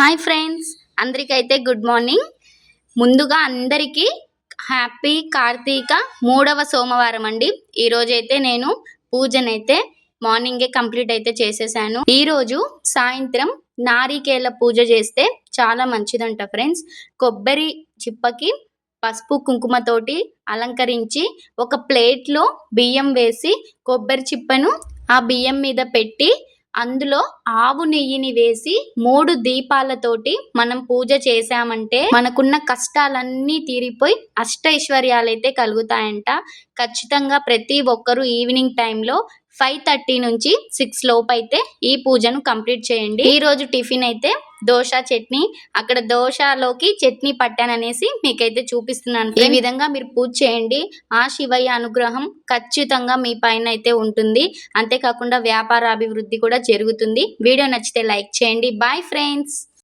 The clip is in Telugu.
హాయ్ ఫ్రెండ్స్ అందరికైతే గుడ్ మార్నింగ్ ముందుగా అందరికీ హ్యాపీ కార్తీక మూడవ సోమవారం అండి. ఈరోజైతే నేను పూజనైతే మార్నింగే కంప్లీట్ అయితే చేసేసాను. ఈరోజు సాయంత్రం నారికేల పూజ చేస్తే చాలా మంచిదంట ఫ్రెండ్స్ కొబ్బరి చిప్పకి పసుపు కుంకుమతోటి అలంకరించి ఒక ప్లేట్లో బియ్యం వేసి కొబ్బరి చిప్పను ఆ బియ్యం మీద పెట్టి అందులో ఆవు నెయ్యిని వేసి మూడు దీపాలతోటి మనం పూజ చేశామంటే మనకున్న కష్టాలన్నీ తీరిపోయి అష్టైశ్వర్యాలైతే కలుగుతాయంట. ఖచ్చితంగా ప్రతి ఒక్కరూ ఈవినింగ్ టైంలో ఫైవ్ థర్టీ నుంచి సిక్స్ లోపు అయితే ఈ పూజను కంప్లీట్ చేయండి. ఈ రోజు టిఫిన్ అయితే దోశ చట్నీ. అక్కడ దోశలోకి చట్నీ పట్టాననేసి మీకైతే చూపిస్తున్నాను. ఈ విధంగా మీరు పూజ చేయండి. ఆ శివయ్య అనుగ్రహం ఖచ్చితంగా మీ పైన అయితే ఉంటుంది. అంతేకాకుండా వ్యాపార అభివృద్ధి కూడా జరుగుతుంది. వీడియో నచ్చితే లైక్ చేయండి. Bye friends